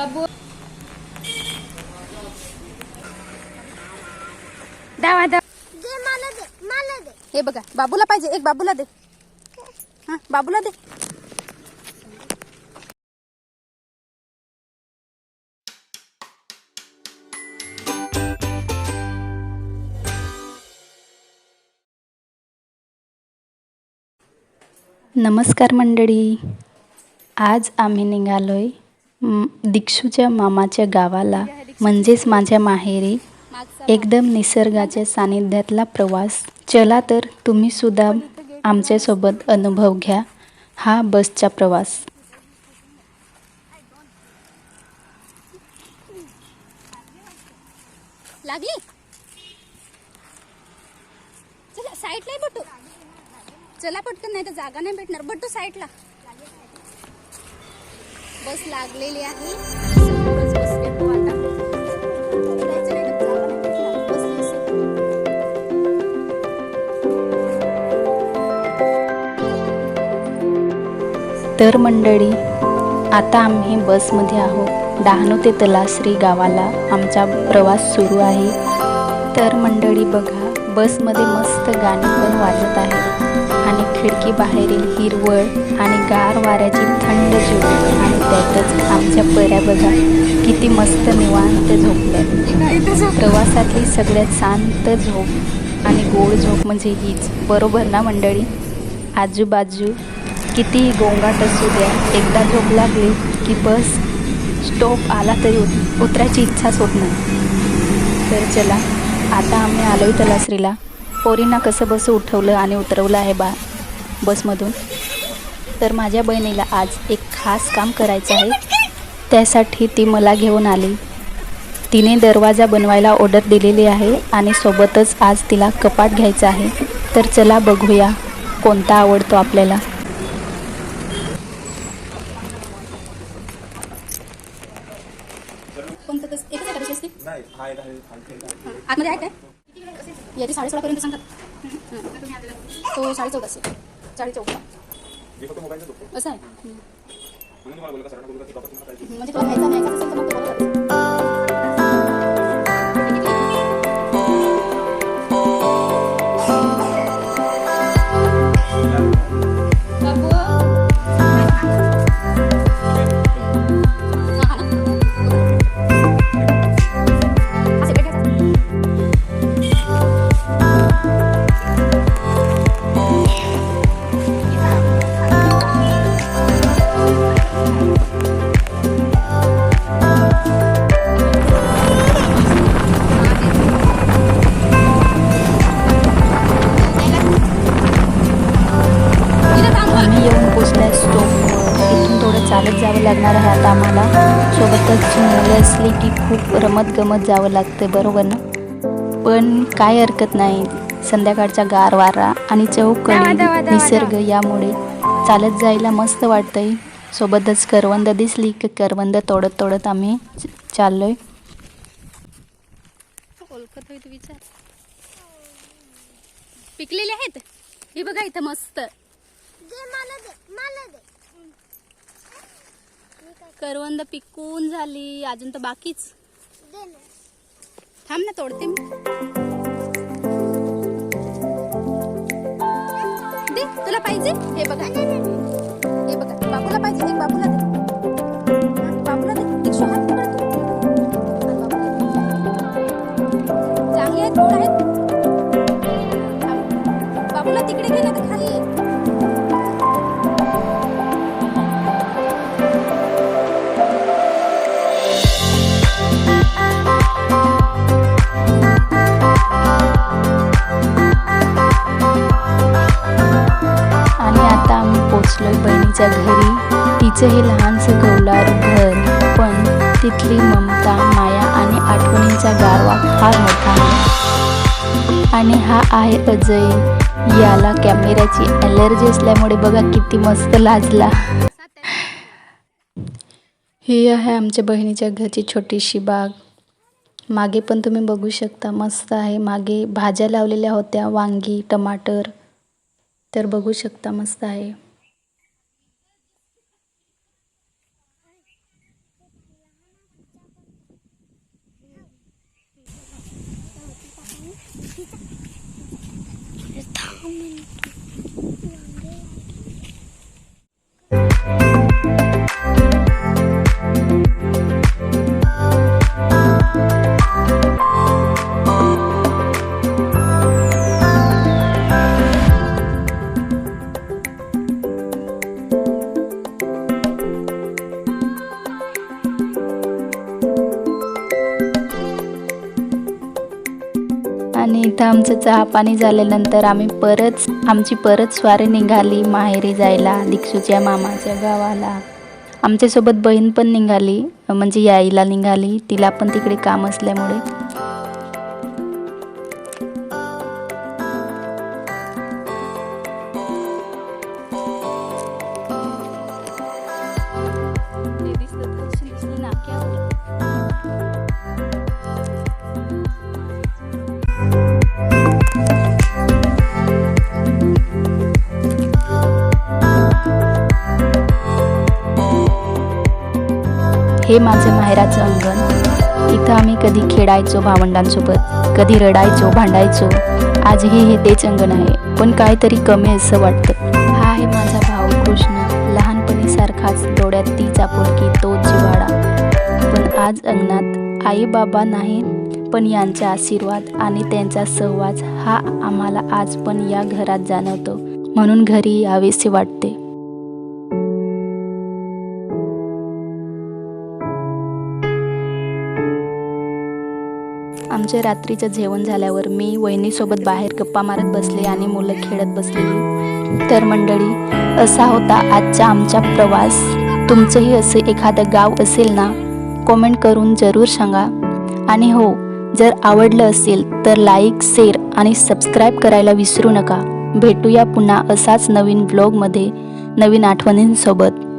बाबू दावा दा दे मला दे मला दे. हे बघा बाबूला पाहिजे एक बाबूला दे. हा बाबूला दे. नमस्कार मंडळी. आज आम्ही निघालोय म, दिक्षूच्या मामाच्या गावाला म्हणजेच माझ्या माहेरी एकदम निसर्गाच्या सानिध्यातला प्रवास. चला तर तुम्ही सुद्धा आमच्यासोबत अनुभव घ्या हा बसचा प्रवास. लागली चला साईडला बटू. चला पटकन नाही तर जागा नाही भेटणार. बटू साईडला. बस लागलेली आहे. आता. तर मंडळी आता आम्ही बसमध्ये आहोत. डहाणू ते तलासरी गावाला आमचा प्रवास सुरू आहे. तर मंडळी बघा बसमध्ये मस्त गाणी पण वाजत आहे आणि खिडकी बाहेरील हिरवळ आणि गार वाऱ्याची थंड झोप आणि त्यातच आमच्या पऱ्या बघा किती मस्त निवांत झोपल्या. प्रवासातली सगळ्यात शांत झोप आणि गोड झोप म्हणजे हीच. बरोबर ना मंडळी? आजूबाजू कितीही गोंगाट असू द्या एकदा झोप लागली की बस स्टॉप आला तरी उत उतरायची इच्छाच होत नाही. तर चला आता आम्ही आलोय तलासरीला. पोरींना कसं बस उठवलं आणि उतरवलं आहे बा बसमधून? तर माझ्या बहिणीला आज एक खास काम करायचं आहे. त्यासाठी ती मला घेऊन आली. तिने दरवाजा बनवायला ऑर्डर दिलेली आहे आणि सोबतच आज तिला कपाट घ्यायचं आहे. तर चला बघूया कोणता आवडतो आपल्याला कोणतं तस एकच आहे का तशी असते नाही हा एक आहे खालती एक आहे. आतमध्ये आहे काय याची साडेसोळापर्यंत सांगतात हं. तो साडेचौदा असेल साडेचौदा मी फक्त मोबाईलचा बघतो असं आहे हं. म्हणून तुम्हाला बोलला का सरांना बोलला की कपाट तुम्हाला पाहिजे म्हणजे तुला घ्यायचा नाही सोबतच मुलं असली की खूप रमत गमत जावं लागतं बरोबर ना? पण काय हरकत नाही. संध्याकाळचा गार वारा आणि चौकडी निसर्ग यामुळे चालत जायला मस्त वाटतंय. सोबतच करवंद दिसली की करवंद तोडत तोडत आम्ही चाललोय. विचार. पिकलेले आहेत? हे बघा इथं मस्त. दे मला दे मला दे करवंद पिकून झाली. अजून तर बाकीच. थांब ना तोडते मी. दे तुला पाहिजे? हे बघा. हे बघा. बाबूला पाहिजे बाबूला दे. तिच्या घरी. तिचं हे लहानसं कौलार घर पण तिथली ममता माया आणि आठवणींचा गारवा फार मोठा आहे. आणि हा आहे अजय. याला कॅमेऱ्याची ॲलर्जी असल्यामुळे बघा किती मस्त लाजला. ही आहे आमच्या बहिणीच्या घरची छोटीशी बाग. मागे पण तुम्ही बघू शकता मस्त आहे. मागे भाज्या लावलेल्या होत्या वांगी टमाटर. तर बघू शकता मस्त आहे. इथं आमचं चहा पाणी झाल्यानंतर आम्ही परत आमची परत स्वारी निघाली माहेरी जायला दीक्षूच्या मामाच्या गावाला. आमच्यासोबत बहीण पण निघाली म्हणजे यायला निघाली तिला पण तिकडे काम असल्यामुळे. हे माझं माहेराचं अंगण. इथं आम्ही कधी खेळायचो भावंडांसोबत कधी रडायचो भांडायचो. आजही हे तेच अंगण आहे पण काहीतरी कमी असं वाटतं. हा आहे माझा भाऊ कृष्ण. लहानपणीसारखाच डोळ्यात तीच आपुलकी तोच जिवाडा पण आज अंगणात आई बाबा नाही पण यांचा आशीर्वाद आणि त्यांचा सहवास हा आम्हाला आज पण या घरात जाणवतो. म्हणून घरी यावेसे वाटते. आमच्या रात्रीचं जेवण झाल्यावर मी वहिनीसोबत बाहेर गप्पा मारत बसले आणि मुलं खेळत बसलेली तर मंडळी असा होता आजचा आमचा प्रवास. तुमचंही असे एखादं गाव असेल ना कमेंट करून जरूर सांगा. आणि हो जर आवडलं असेल तर लाईक शेअर आणि सबस्क्राईब करायला विसरू नका. भेटूया पुन्हा असाच नवीन ब्लॉगमध्ये नवीन आठवणींसोबत.